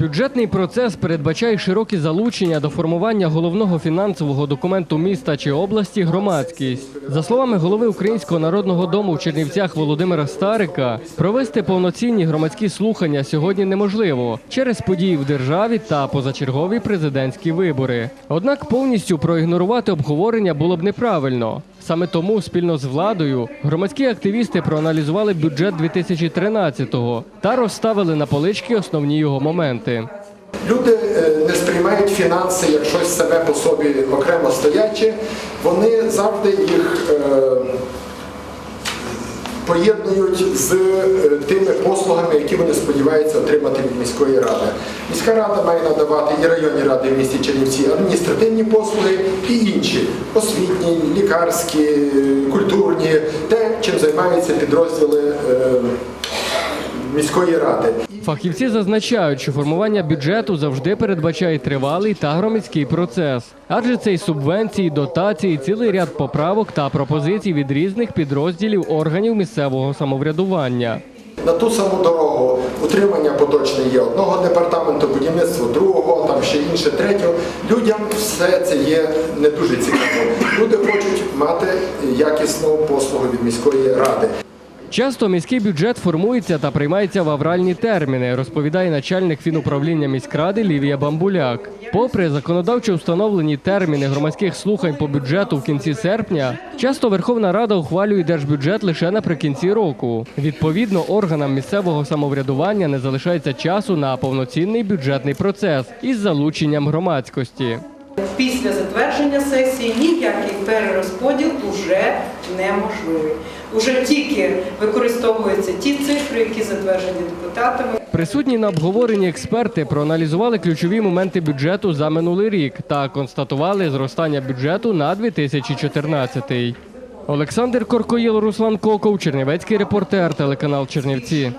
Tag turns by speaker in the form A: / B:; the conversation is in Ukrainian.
A: Бюджетний процес передбачає широкі залучення до формування головного фінансового документу міста чи області громадськість. За словами голови Українського народного дому в Чернівцях Володимира Старика, провести повноцінні громадські слухання сьогодні неможливо через події в державі та позачергові президентські вибори. Однак повністю проігнорувати обговорення було б неправильно. Саме тому спільно з владою громадські активісти проаналізували бюджет 2013-го та розставили на полички основні його моменти.
B: Люди е, не сприймають фінанси як щось себе по собі окремо стояче. Вони завжди їх е, поєднують з е, тими послугами, які вони сподіваються отримати від міської ради. Міська рада має надавати і районні ради в місті Чернівці адміністративні послуги і інші освітні, лікарські, культурні, те, чим займаються підрозділи е, міської ради.
A: Фахівці зазначають, що формування бюджету завжди передбачає тривалий та громадський процес, адже це й субвенції, дотації, цілий ряд поправок та пропозицій від різних підрозділів органів місцевого самоврядування.
B: На ту саму дорогу утримання поточне є одного департаменту, будівництво другого, там ще інше, третього. Людям все це є не дуже цікаво. Люди хочуть мати якісну послугу від міської ради.
A: Часто міський бюджет формується та приймається в авральні терміни, розповідає начальник фінуправління міськради Лівія Бамбуляк. Попри законодавчо встановлені терміни громадських слухань по бюджету в кінці серпня, часто Верховна Рада ухвалює держбюджет лише наприкінці року. Відповідно, органам місцевого самоврядування не залишається часу на повноцінний бюджетний процес із залученням громадськості.
C: Після затвердження сесії ніякий перерозподіл уже неможливий. Уже тільки використовуються ті цифри, які затверджені депутатами.
A: Присутні на обговоренні експерти проаналізували ключові моменти бюджету за минулий рік та констатували зростання бюджету на 2014. Олександр Коркоїл, Руслан Коков, Чернівецький репортер, телеканал Чернівці.